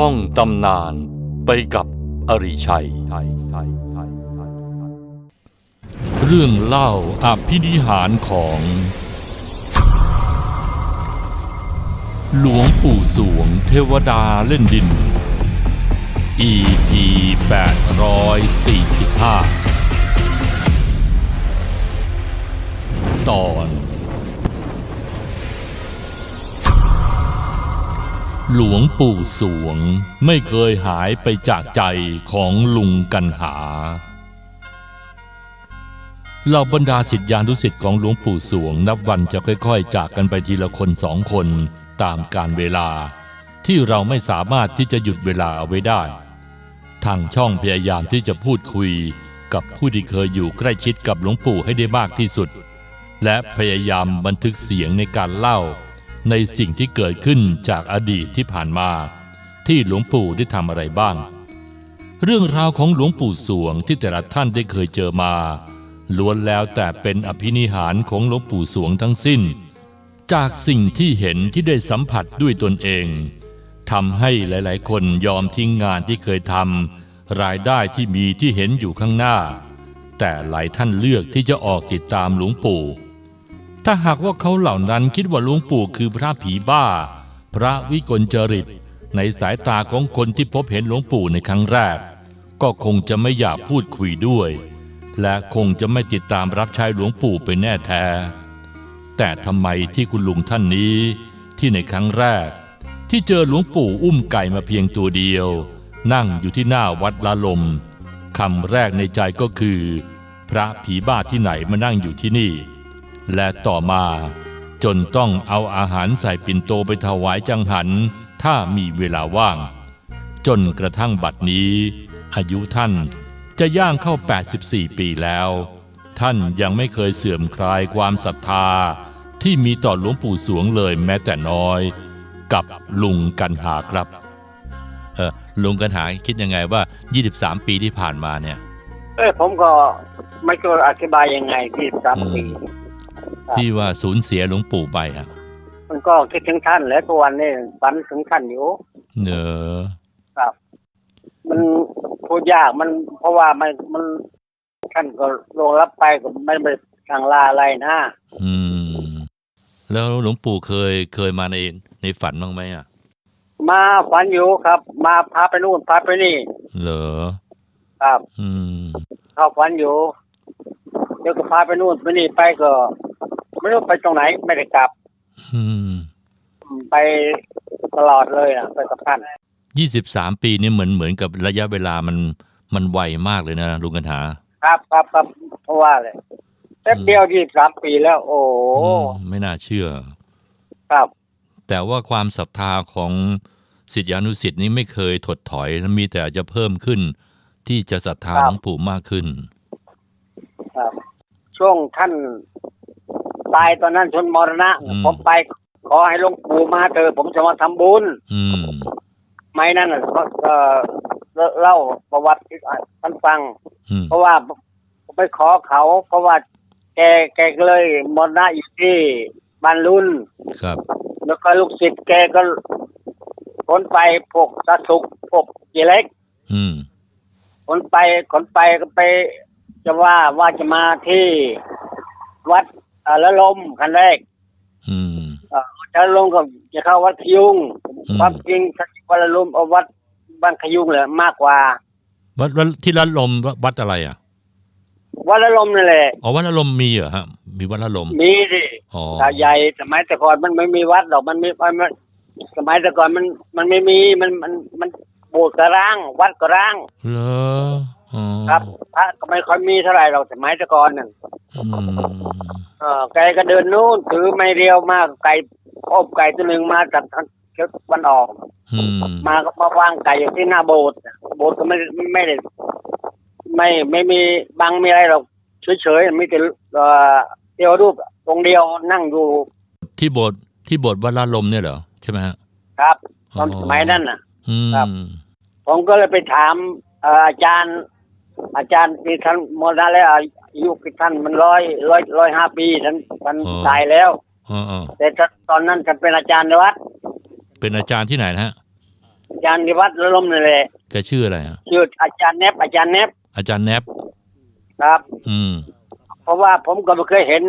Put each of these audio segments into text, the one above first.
ท่องตำนานไปกับอริชัย เรื่องเล่าอภินิหารของ หลวงปู่สวงเทวดาเล่นดิน EP 845 ตอน หลวงปู่สวงไม่เคยหายไปจากใจของลุงกันหาเหล่าบรรดาสิทธิานุสิทธิ์ของหลวงปู่สวง นับวันจะค่อยๆ จากกันไปทีละคนสองคนตามการเวลา ที่เราไม่สามารถที่จะหยุดเวลาเอาไว้ได้ ทางช่องพยายามที่จะพูดคุยกับผู้ที่เคยอยู่ใกล้ชิดกับหลวงปู่ให้ได้มากที่สุด และพยายามบันทึกเสียงในการเล่า ในสิ่งที่เกิดขึ้นจากอดีตที่ผ่านมา ที่หลวงปู่ได้ทำอะไรบ้าง เรื่องราวของหลวงปู่สวงที่แต่ละท่านได้เคยเจอมาล้วนแล้วแต่เป็นอภินิหารของหลวงปู่สวงทั้งสิ้น จากสิ่งที่เห็นที่ได้สัมผัสด้วยตนเองทำให้หลายๆ คนยอมทิ้งงานที่เคยทำรายได้ที่มีที่เห็นอยู่ข้างหน้า แต่หลายท่านเลือกที่จะออกติดตามหลวงปู่ ถ้าหากว่าเขาเหล่านั้นคิดว่าหลวงปู่คือพระผีบ้า พระวิกลจริต ในสายตาของคนที่พบเห็นหลวงปู่ในครั้งแรก ก็คงจะไม่อยากพูดคุยด้วย และคงจะไม่ติดตามรับใช้หลวงปู่ไปแน่แท้ แต่ทำไมที่คุณลุงท่านนี้ ที่ในครั้งแรก ที่เจอหลวงปู่อุ้มไก่มาเพียงตัวเดียว นั่งอยู่ที่หน้าวัดละลมคำแรกในใจก็คือ พระผีบ้าที่ไหนมานั่งอยู่ที่นี่ และต่อมาจนต้องเอาอาหารใส่ปิ่นโตไปถวายจังหัน ถ้ามีเวลาว่าง จนกระทั่งบัดนี้ อายุท่านจะย่างเข้า 84 ปีแล้ว ท่านยังไม่เคยเสื่อมคลายความศรัทธา ที่มีต่อหลวงปู่สวงเลยแม้แต่น้อย กับลุงกันหาครับเออลุงกันหาคิดยังไงว่า 23 ปีที่ผ่านมาเนี่ย เอ้ยผมก็ไม่รู้อธิบายยังไงที่สามอืมปีครับ ที่ว่าสูญเสียหลวงปู่ไปอะมันก็คิดถึงท่านแล้วทุกวันนี้ฝันถึงท่านอยู่เนอครับ มันพูดยากมันเพราะว่ามันมันท่านก็ลงรับไปก็ไม่ไปทางลาอะไรนะอืม แล้วหลวงปู่เคยเคยมาในในฝันบ้างไหมอะ มาฝันอยู่ครับ มาพาไปนู่นพาไปนี่ เหรอครับ อืม เข้าฝันอยู่ เดี๋ยวก็พาไปนู่นไปนี่ไปก็ ไม่รู้ไปตรงไหนไม่ได้กลับ อืม ไปตลอดเลยอะไปกับท่านยี่สิบสามปีนี่เหมือนเหมือนกับระยะเวลามันมันไวมากเลยนะลุงกันหา ครับครับครับเพราะว่าเลยแป๊บเดียวยี่สามปีแล้ว โอ้โหอืมไม่น่าเชื่อ ครับ แต่ว่าความศรัทธาของสิทธิานุสิทธิ์นี้ไม่เคยถดถอยและมีแต่จะเพิ่มขึ้น ที่จะศรัทธาครัหบลวงปู่มากขึ้น ครับ ช่วงท่านตายตอนนั้นชนมรณะ อืม ผมไป ขอให้หลวงปู่มาเถอะผมจะมาทำบุญ อืม ไม่นั่นน่ะก็เอ่อเล่าประวัติให้ท่านฟัง อืม เพราะว่าผมไปขอเขา เพราะว่าแกแกก็เลยมรณะอยู่ที่บ้านรุ่น ครับ แล้วก็ลูกศิษย์แกก็ขนไปพวกสะสุกพวกเจเล็กอืม ขนไปขนไปก็ไป จะว่าว่าจะมาที่วัดอ่าละลมคันแรก อืมอ่าจะลงก็จะเข้าวัดขยุงอืมความจริงวัดละลมเอาวัดบ้านขยุงเลยมากกว่า วัดวัดที่รัดลมวัดวัดอะไรอะ วัดละลมนั่นแหละอ๋อวัดละลมมีเหรอฮะมีวัดละลมมีสิอ๋อตาใหญ่สมัยแต่ก่อนมันไม่มีวัดหรอกมันมีมันมันสมัยแต่ก่อนมันมันไม่มีมันมันมันโบสถ์ก็ร้าง วัดก็ร้างเหรอ อ๋อครับพระก็ไม่ค่อยมีเท่าไหร่หรอกสมัยแต่ก่อนนั่นอืมเออแกก็เดินนู่นถือไม้เรียวมาไก่อบไก่ตัวหนึ่งมาจากทางเชื้อวันออก อืมมาก็มาวางไก่อยู่ที่หน้าโบสถ์โบสถ์ก็ไม่ไม่ไม่ได้ไม่ไม่มีบังมีอะไรหรอกเฉยๆมีแต่เอ่อเดียวรูปองค์เดียวนั่งอยู่ที่โบสถ์ที่โบสถ์วัดละลมเนี่ยเหรอใช่ไหมฮะ ครับ ตอนอ๋อ สมัยนั้นน่ะ อืม ครับ ผมก็เลยไปถามเอ่ออาจารย์ อาจารย์ที่ท่านมรณะแล้วอายุท่านมันร้อยร้อยร้อยห้าปีท่านท่านตายแล้วอ๋ออ๋อแต่ตอนนั้นท่านเป็นอาจารย์ในวัดเป็นอาจารย์ที่ไหนนะฮะอจารย์นิวัฒน์ละลมนั่นแหละแกชื่ออะไรอะชื่ออาจารย์เนบอาจารย์เนบอาจารย์แนบครับ อืม เพราะว่าผมก็ไม่เคยเห็น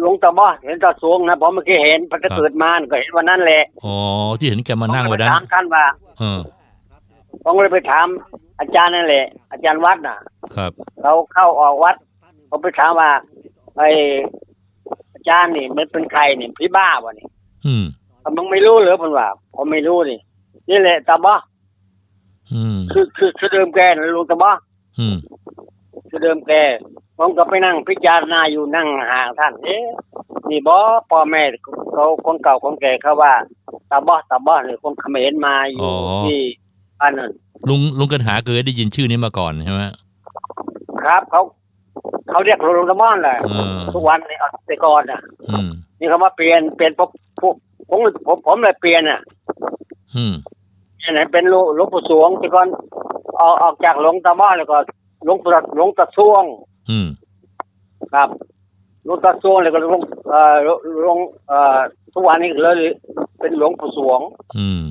หลวงตาบ้อเห็นตาสวงนะผมไม่เคยเห็นพระจะเกิดมาก็เห็นวันนั้นแหละอ๋อที่เห็นแกมานั่งผมวันก็นั้นถามท่านว่า เออผมก็เลยไปถาม อาจารย์นั่นแหละ อาจารย์วัดน่ะ ครับเขาเข้าออกวัดผมไปถามว่าไออาจารย์นี่มันเป็นใครนี่พี่บ้าวะนี่อืมมึงไม่รู้เหรอผมว่าผมไม่รู้นี่นี่แหละตาบ้ออืมคือคือคือเดิมแกนะลุงตาบ้ออืมคือเดิมแกผมก็ไปนั่งพิจารณาอยู่นั่งห่างท่านเอ๊ะนี่บอพ่อแม่เขาคนเก่าคนแก่เขาว่าตาบอตาบอหรือคนเขมรมาอยู่ที่บ้านนั้น ลุงลุงกันหาเคยได้ยินชื่อนี้มาก่อนใช่ไหมครับเขาเขาเรียกลุงตาบอนแหละเออ ทุกวันนี่เอาแต่ก่อนอะ อืม นี่เขามาเปลี่ยนเปลี่ยนพวกพวกผมผมผมเลยเปลี่ยนอะอืม อันไหนเป็นหลวงหลวงปู่สวงแต่ก่อนออกออกจากหลวงตาบอนแล้วก็หลวงปู่หลวงตาช่วง อืม ครับหลวงตาสวงเลยก็หลวงเอ่อหลวงเอ่อทุกวันนี้เลยเป็นหลวงปู่สวง อืม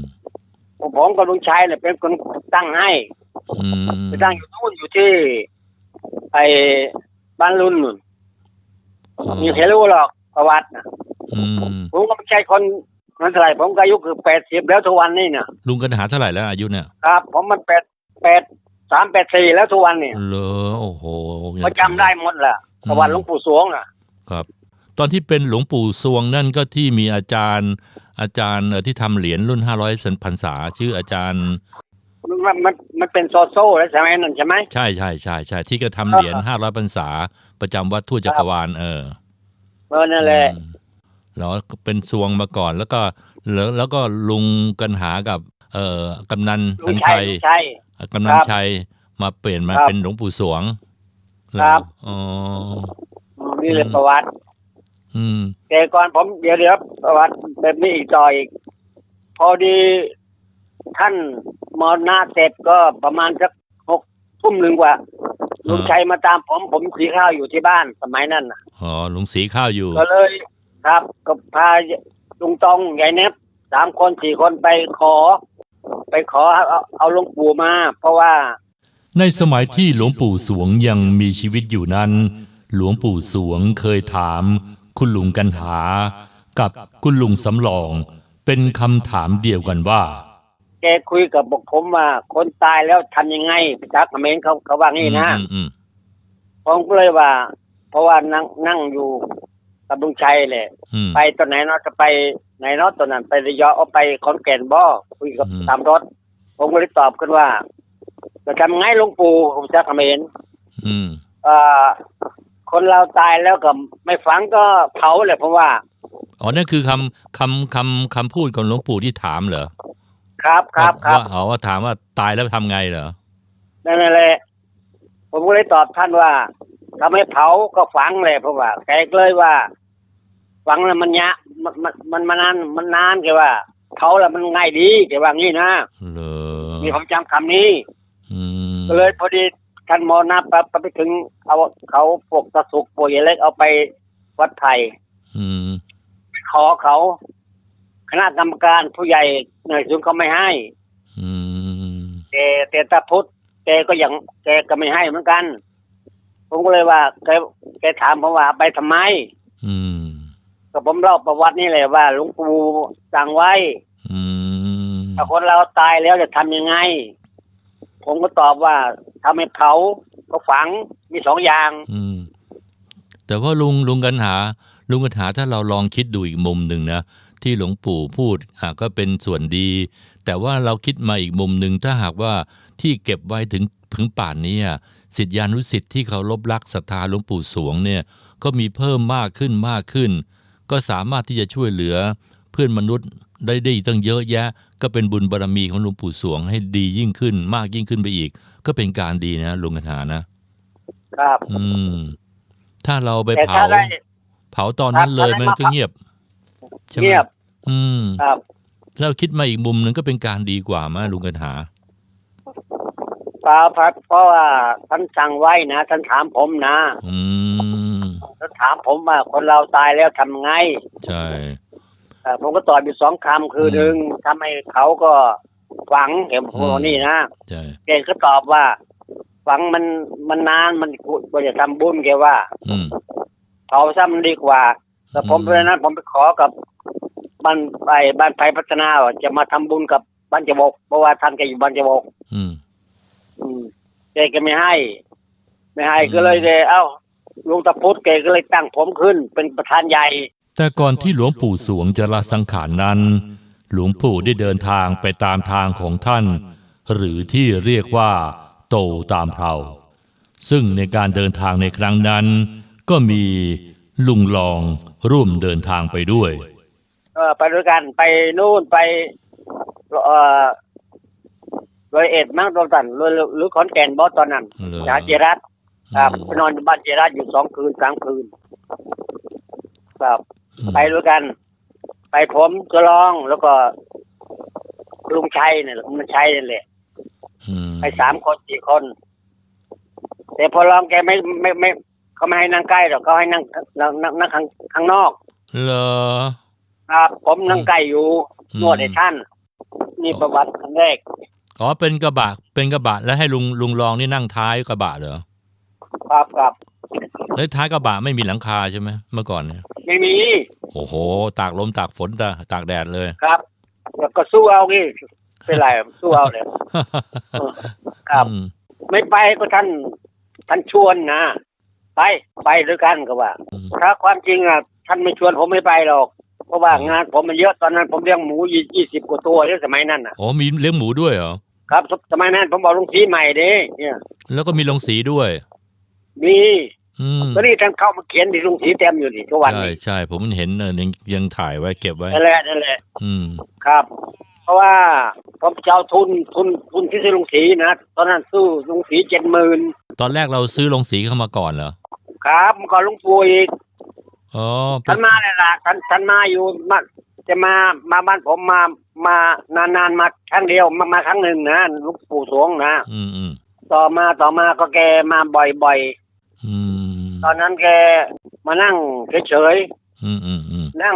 ผมผมกับลุงชัยเนี่ยเป็นคนตั้งให้อืมไปตั้งอยู่นู่นอยู่ที่ ไอ้บ้านรุ่นนู่นอ๋อมีใครรู้หรอกประวัตินะอืมผมก็ไม่ใช่คนนั้นเท่าไหร่ผมก็อายุคือแปดสิบแล้วทุกวันนี้เนี่ยลุงกันหาเท่าไหร่แล้วอายุเนี่ยครับ ผมมันแปดแปดสามแปดสี่แล้วทุกวันเนี่ยเหรอโอ้โหก็จำได้หมดแหละประวัติหลวงปู่สวงอะครับ ตอนที่เป็นหลวงปู่สวงนั่นก็ที่มีอาจารย์ อาจารย์เอ่อที่ทำเหรียญรุ่นห้าร้อยพรรษาชื่ออาจารย์มันมันมันมันเป็นโซโซ่แล้วใช่ไหมนั่นใช่ไหมใช่ใช่ใช่ใช่ที่ก็ทำเหรียญห้าร้อยพรรษา ประจำวัดทั่วจักรวาลเออเออนั่นแหละอืมแล้วก็เป็นสวงมาก่อนแล้วก็แล้วแล้วก็ลุงกันหากับ เอ่อกำนันลุสังญชัยชัยลุงชัยกำนันครับชัยมาเปลี่ยนมาครับเป็นหลวงปู่สวงครับอ๋ออืมนี่เลยประวัติ อืมแต่ก่อนผมเดี๋ยวเดี๋ยวประวัติแบบนี้อีกต่ออีก พอดีท่านมรณะเสร็จก็ประมาณสักหกทุ่มหนึ่งกว่าอ่าลุงชัยมาตามผมผมสีข้าวอยู่ที่บ้านสมัยนั้นน่ะอ๋อลุงสีข้าวอยู่ ก็เลย ครับก็พาลุงตองยายเน็บสามคนสี่คนไปขอ ไปขอเอาเอาหลวงปู่มา เพราะว่า ในสมัยที่หลวงปู่สวงยังมีชีวิตอยู่นั้น หลวงปู่สวงเคยถาม คุณลุงกันหา กับคุณลุงสำรอง เป็นคำถามเดียวกันว่า แกคุยกับบอกผมว่าคนตายแล้วทำยังไงภาษาเขมรเขาเขาว่างี้นะอืมอืมผมก็เลยว่า เพราะว่านั่งนั่งอยู่กับลุงชัยแหละ อืม ไปตอนไหนเนาะจะไปไหนเนาะตอนนั้นไประยองเอาไปขอนแก่นบ่คุยกับอืม ตามรถ ผมก็เลยตอบขึ้นว่าจะทำไงหลวงปู่ผมจะเขมร อืม เอ่อ คนเราตายแล้วก็ไม่ฝังก็เผาแหละเพราะว่าอ๋อนั่นคือคำคำคำคำพูดของหลวงปู่ที่ถามเหรอครับครับครับว่าอ๋อว่าถามว่าตายแล้วทำไงเหรอนั่นแหละผมก็เลยตอบท่านว่าทำให้เผาก็ฝังเลยเพราะว่าแกก็เลยว่า ฝังแล้วมันยะมันมันมันมันนานมันนานแกว่าเผาแล้วมันง่ายดีแกว่างี้นะเหรอมีผมจำคำนี้อืมก็เลยพอดี ท่านมอนาปั๊บไปถึง เอาเขาปกตะสุกป่วยเล็กเอาไปวัดไทยอืมขอเขาคณะกรรมการผู้ใหญ่หน่วยสูงเขาไม่ให้อืมแต่แต่ตาพุทธแกก็ยังแกก็ไม่ให้เหมือนกัน ผมก็เลยว่าแกแกถามผมว่าไปทำไม อืมก็ผมเล่าประวัตินี่แหละว่าหลวงปู่สั่งไว้อืมถ้าคนเราตายแล้วจะทำยังไง ผมก็ตอบว่าทำให้เผาก็ฝังมีสองอย่าง อืม แต่ว่าลุงลุงกันหา ลุงกันหาถ้าเราลองคิดดูอีกมุมหนึ่งนะที่หลวงปู่พูดอะก็เป็นส่วนดี แต่ว่าเราคิดมาอีกมุมหนึ่งถ้าหากว่าที่เก็บไว้ถึงถึงป่านนี้สิทธิานุสิทธิ์ที่เขารบรักศรัทธาหลวงปู่สวงเนี่ย ก็มีเพิ่มมากขึ้นมากขึ้น ก็สามารถที่จะช่วยเหลือเพื่อนมนุษย์ ได้ได้ตั้งเยอะแยะ ก็เป็นบุญบารรมีของหลวงปู่สวงให้ดียิ่งขึ้น มากยิ่งขึ้นไปอีก ก็เป็นการดีนะลุงกันหานะครับ อืม ถ้าเราไปแต่เผา ถ้าได้ เผาตอนนั้นเลยครับมันก็เงียบใช่ไหมเงียบ อืม ครับเราคิดมาอีกมุมหนึ่งก็เป็นการดีกว่ามาลุงกันหาเปล่าครับเพราะว่าท่านสั่งไว้นะท่านถามผมนะอืม ท่านถามผมว่าคนเราตายแล้วทำไง ใช่เอ่อ ผมก็ตอบอยู่สองคำคืออืมหนึ่งทำให้เขาก็ฝังแกบอกว่านี่นะใช่แกก็ตอบว่า ฝังมันมันนานมันกว่าจะทำบุญแกว่าอืมเผาซะมันดีกว่าแต่ผมอืมเพราะฉะนั้นผมไปขอกับบ้านไปบ้านไทยพัฒนาว่าจะมาทำบุญกับบ้านจบกเพราะว่าท่านแกอยู่บ้านจบกอืมอืมแกก็ไม่ให้ ไม่ให้อืมก็เลยเลยเอ้าลุงตะพุธแกก็เลยตั้งผมขึ้น เป็นประธานใหญ่ แต่ก่อนที่หลวงปู่สวงจะละสังขารนั้น หลวงปู่ได้เดินทางไปตามทางของท่าน หรือที่เรียกว่า โตตามเพลาซึ่งในการเดินทางในครั้งนั้น ก็มีลุงลองร่วมเดินทางไปด้วยเออไปด้วยกันไปนู่นไปเอ่อร้อยเอ็ดมั้งตอนนั้นหรือหรือขอนแก่นบอสตอนนั้นเหรอหาเจรัตครับอืมไปนอนอยู่บ้านเจรัตอยู่สองคืนสามคืน ครับอืม ไปด้วยกัน ไปผมก็ร้องแล้วก็ ลุงชัยเนี่ยมันชัยนั่นแหละอืมไปสามคนสี่คน แต่พอร้องแกไม่ไม่ไม่เขาไม่ให้นั่งใกล้หรอกเขาให้นั่งนั่งนั่งนั่งข้างข้างนอกเหรอครับผมนั่งใกล้อยู่อืมนวดให้ท่านนี่ประวัติครั้งแรกอ๋อเป็นกระบะเป็นกระบะแล้วให้ลุงลุงลองนี่นั่งท้ายกระบะเหรอครับครับแล้วท้ายกระบะไม่มีหลังคาใช่ไหมเมื่อก่อนเนี่ยไม่มี โอ้โห ตากลมตากฝนตากตากแดดเลยครับแล้วก็สู้เอางี้เป็นไรสู้เอาเลยครับอืมไม่ไปก็ท่านท่านชวนนะไปไปด้วยกันก็ว่าอืมถ้าความจริงอะท่านไม่ชวนผมไม่ไปหรอก เพราะว่างานผมมันเยอะตอนนั้น ผมเลี้ยงหมูยี่สิบกว่าตัวเนี่ยสมัยนั้นอะอ๋อมีเลี้ยงหมูด้วยเหรอครับสสมัยนั้นผมบอกลุงสีใหม่เด้เนี่ย แล้วก็มีลงสีด้วย มี อืมตอนนี้ท่านเข้ามาเขียนที่ลุงสีเต็มอยู่นี่ทุกวันใช่นี้ใช่ผมเห็นเออยังยังถ่ายไว้เก็บไว้นั่นแหละนั่นแหละอืมครับ เพราะว่าผมจะเอาทุนทุนทุนที่ซื้อลุงสีนะตอนนั้นสู้ลุงสีเจ็ดหมื่นตอนแรกเราซื้อลงสีเข้ามาก่อนเหรอครับเมื่อก่อนลุงปู่อีกอ๋อเป็ท่านนมาเลยล่ะท่านท่านมาอยู่มาจะมามาบ้านผมมามานานๆมาครั้งเดียวมามาครั้งหนึ่งนะลุงปู่สวงนะอืมอืมต่อมาต่อมาก็แกมาบ่อยอืมๆ ตอนนั้นแกมานั่งเฉยอืมอืมอืมๆนั่ง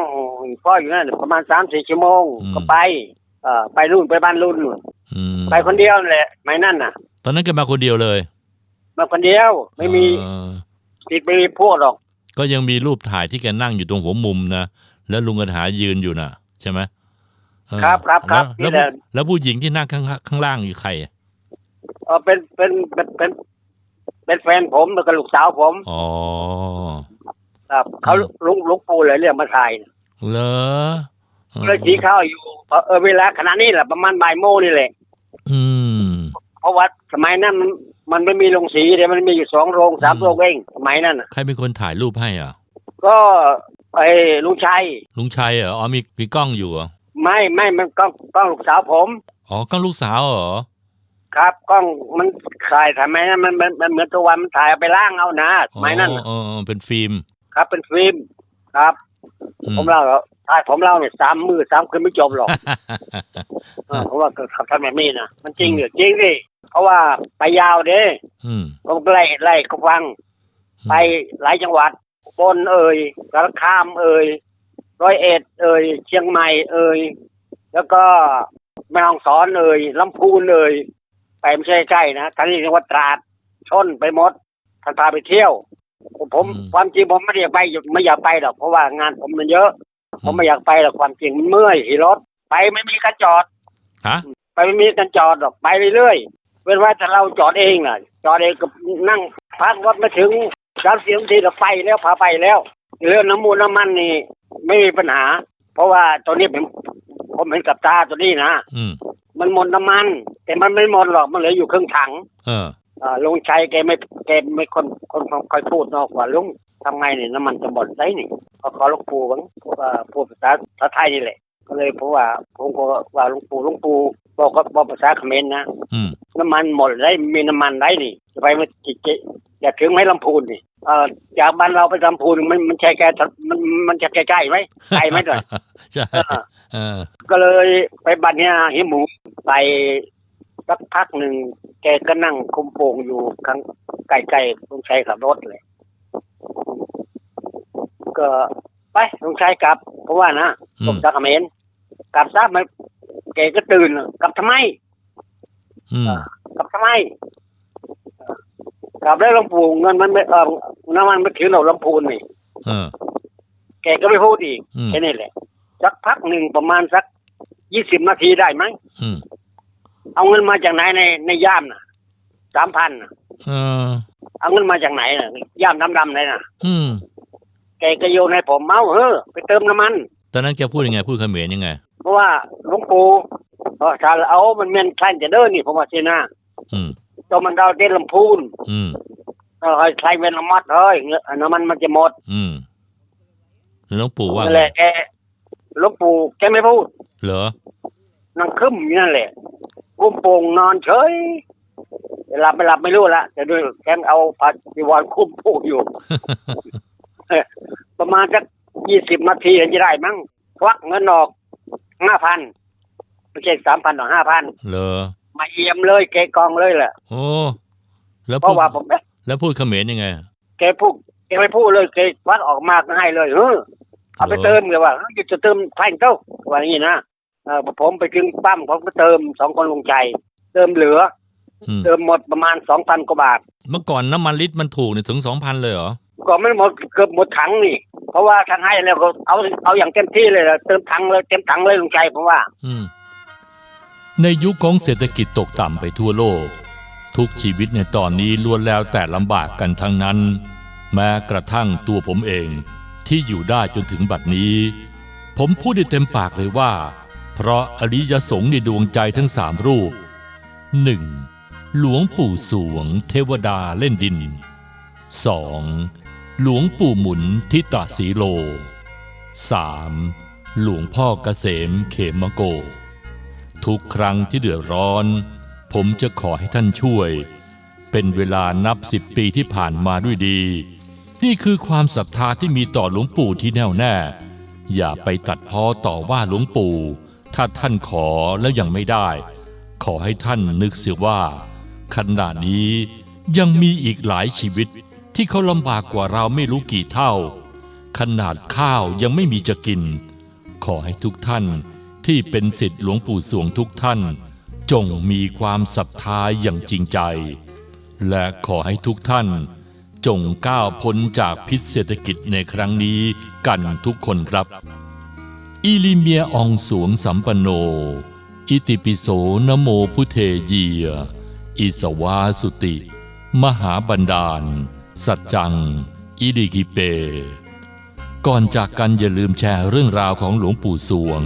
พ่ออยู่นั่นประมาณสามสี่ชั่วโมงอืมก็ไปเอ่อไปรุ่นไปบ้านรุ่นนู่นอืมไปคนเดียวนั่นแหละไม่นั่นน่ะ ตอนนั้นแกมาคนเดียวเลยมาคนเดียวไม่มีเออติดไม่มีพวกหรอก ก็ยังมีรูปถ่ายที่แกนั่งอยู่ตรงหัวมุมนะแล้วลุงกระหายืนอยู่น่ะ ใช่ไหมเออครับครับครับแล้วนี่แหละ แล้วผู้หญิงที่นั่งข้างข้างล่างอยู่ใครอะ เออเป็นเป็นเป็นเป็น เป็นแฟนผมแล้วก็ลูกสาวผมอ๋อครับเขาอืมลุงลุงปู่เลยเรียกมาถ่ายเหรอออเลยชี้เข้าอยู่เออเออเวลาขณะนี้แหละประมาณบ่ายโมงนี่แหละอืมเพราะว่าสมัยนั้นมันมันไม่มีโรงสีเดี๋ยวมันมีอยู่สองโรงสามอืมโรงเองสมัยนั้นน่ะใครเป็นคนถ่ายรูปให้อะ ก็ไอ้ลุงชัยลุงชัยเหรออ๋อมีมีกล้องอยู่เหรอไม่ไม่มันกล้องกล้องลูกสาวผมอ๋อกล้องลูกสาวเหรอ ครับกล้องมันถ่ายทำไมนั้นมันมันมันเหมือนตัววันมันถ่ายเอาไปล่างเอานะสมัยนั้นน่ะอ๋อเออเป็นฟิล์ม ครับเป็นฟิล์มครับ อืผมเล่าแล้วถ่ายผมเล่าเนี่ยสามมือสามคืนไม่จบหรอก เออเพราะว่าเขาทำแบบนี้นะมันจริงเหรือจริงดิเพราะว่าไปยาวเด้อืม ผมก็ไล่ไล่เขาฟังไปหลายจังหวัดอุบนเอ่ยสารคามเอ่ยร้อยเอ็ดเอ่ยเชียงใหม่เอ่ยแล้วก็แม่ฮ่องสอนเอ่ยลำพูนเอ่ย ไปไม่ใช่ใกล้นะท่านนี้จังหวัดตราดชนไปหมดท่านพาไปเที่ยวผมความจริงผมไม่ได้อยากไปไม่อยากไปหรอกเพราะว่างานผมมันเยอะ ผมไม่อยากไปหรอกความจริงมันเมื่อยขี่รถ ไปไม่มีการจอด ฮะไปไม่มีการจอดหรอกไปเรื่อยๆเป็นว่าถ้าเราจอดเองน่ะ จอดเองก็นั่งพักรถมาถึงสามสี่นาทีเราไปแล้วพาไปแล้ว เรื่องน้ำมูลน้ำมันนี่ไม่มีปัญหา เพราะว่าตัวนี้ผมผมเห็นกับตาตัวนี้นะอืมมันหมดน้ำมัน แต่มันไม่หมดหรอกมันเหลืออยู่ครึ่งถังเอออ่าลุงชัยแกไม่แกไม่คนคนคอยพูดเนอกว่าลุงทำไงเนี่ยน้ำมันจะหมดได้นี่ก็ขอหลวงปู่บ้างว่าพูดภาษาภาษาไทยนี่แหละ ก็เลยเพราะว่าผมก็ว่าหลวงปู่หลวงปู่บอกก็บอกภาษาเขมรนะ อืม น้ำมันหมดได้มีน้ำมันได้นี่จะไปมันจิเจ อยากถึงไหมลำพูนนี่เอ่อจากบ้านเราไปลำพูนมันมันใช่แกมันมันจะใกล้ๆไหมไกลไหมหน่อยใช่เออเออก็เลยไปบัดเนี้ยเฮียหมูไปสักพักหนึ่งแกก็นั่งคุมโปงอยู่ข้างใกล้ๆลุงชัยขับรถเลย ก็ไปลุงชัยกลับ เพราะว่านะอืผมมจะเขมรกลับซะมันแกกก็ตื่นกลับทำไมอืมกลับทำไม กลับแล้วหลวงปู่เงินมันไม่เออน้ำมันไม่ถึงเราลำพูนนี่เออ แกก็ไม่พูดอีกอืม แค่นี้แหละ สักพักหนึ่งประมาณสักยี่สิบนาทีได้ไหมอืมเอาเงินมาจากไหนในในย่ามน่ะสามพันน่ะเออเอาเงินมาจากไหนน่ะย่ามดำๆเลยน่ะ อืมแกก็โยนให้ผมเมาเฮ้อไปเติมน้ำมัน ตอนนั้นแกพูดยังไงพูดเขมรยังไง เพราะว่าหลวงปู่เออถ้าเอามันเมียนใครจะเดินนี่ผมว่าสินะอืมตัวมันเราเต้นลำพูนอืม เออให้ใครเป็นละมัดเฮ้ยเงินน้ำมันมันจะหมดอืมแล้วหลวงปู่ว่านั่นไงแหละแกหลวงปู่แกไม่พูด เหรอนั่งคึมอยู่นั่นแหละกุ้มโป่งนอนเฉยหลับไม่หลับไม่รู้ละแต่ด้วยแกเอาผ้าจีวรคุ้มผูกอยู่เออประมาณสักยี่สิบนาทีเห็นจะได้มั้งควักเงินออกห้าพันไม่ใช่สามพันหรอกห้าพันเหรอ มาเยี่ยมเลยแกกองเลยแหละโอ้แล้วเพพูดราะว่าผมเอ๊ะแล้วพูดเขมรยังไงแกพูดแกไม่พูดเลยแกควักออกมาก็ให้เลยเออเอาไปเติมเลยว่าเฮ้ยจะเติมแพงเจ้าว่าอย่างนี้นะเออผมไปถึงปั๊มผมก็เติมสองคนลงใจ เติมเหลือ อืมเติมหมดประมาณสองพันกว่าบาท เมื่อก่อนน้ำมันลิตรมันถูกเนี่ยถึงสองพันเลยเหรอก็ไม่หมดเกือบหมดถังนี่ เพราะว่าท่านให้แล้วก็เอาเอาอย่างเต็มที่เลยล่ะเติมถังเลยเต็มถังเลยลุงชัยผมว่า อืม ในยุคของเศรษฐกิจตกต่ำไปทั่วโลก ทุกชีวิตในตอนนี้ล้วนแล้วแต่ลำบากกันทั้งนั้น แม้กระทั่งตัวผมเองที่อยู่ได้จนถึงบัดนี้ ผมพูดได้เต็มปากเลยว่า เพราะอริยสงฆ์ในดวงใจทั้งสามรูปหนึ่งหลวงปู่สวง เทวดาเล่นดินสองหลวงปู่หมุนทิตาสีโลสามหลวงพ่อเกษมเขมโก ทุกครั้งที่เดือดร้อน ผมจะขอให้ท่านช่วย เป็นเวลานับสิบปีที่ผ่านมาด้วยดี นี่คือความศรัทธาที่มีต่อหลวงปู่ที่แน่วแน่ อย่าไปตัดพ้อต่อว่าหลวงปู่ ถ้าท่านขอแล้วยังไม่ได้ ขอให้ท่านนึกเสียว่า ขณะนี้ยังมีอีกหลายชีวิตที่เขาลำบากกว่าเราไม่รู้กี่เท่า ขนาดข้าวยังไม่มีจะกิน ขอให้ทุกท่าน ที่เป็นศิษย์หลวงปู่สวงทุกท่าน จงมีความศรัทธาอย่างจริงใจ และขอให้ทุกท่าน จงก้าวพ้นจากพิษเศรษฐกิจในครั้งนี้กันทุกคนครับ อิลิเมียองสวงสัมปโน อิติปิโสนโมพุเทเยีย อิสวาสุติ มหาบันดาล สัจจัง อิริกิเปก่อนจากกันอย่าลืมแชร์เรื่องราวของหลวงปู่สวง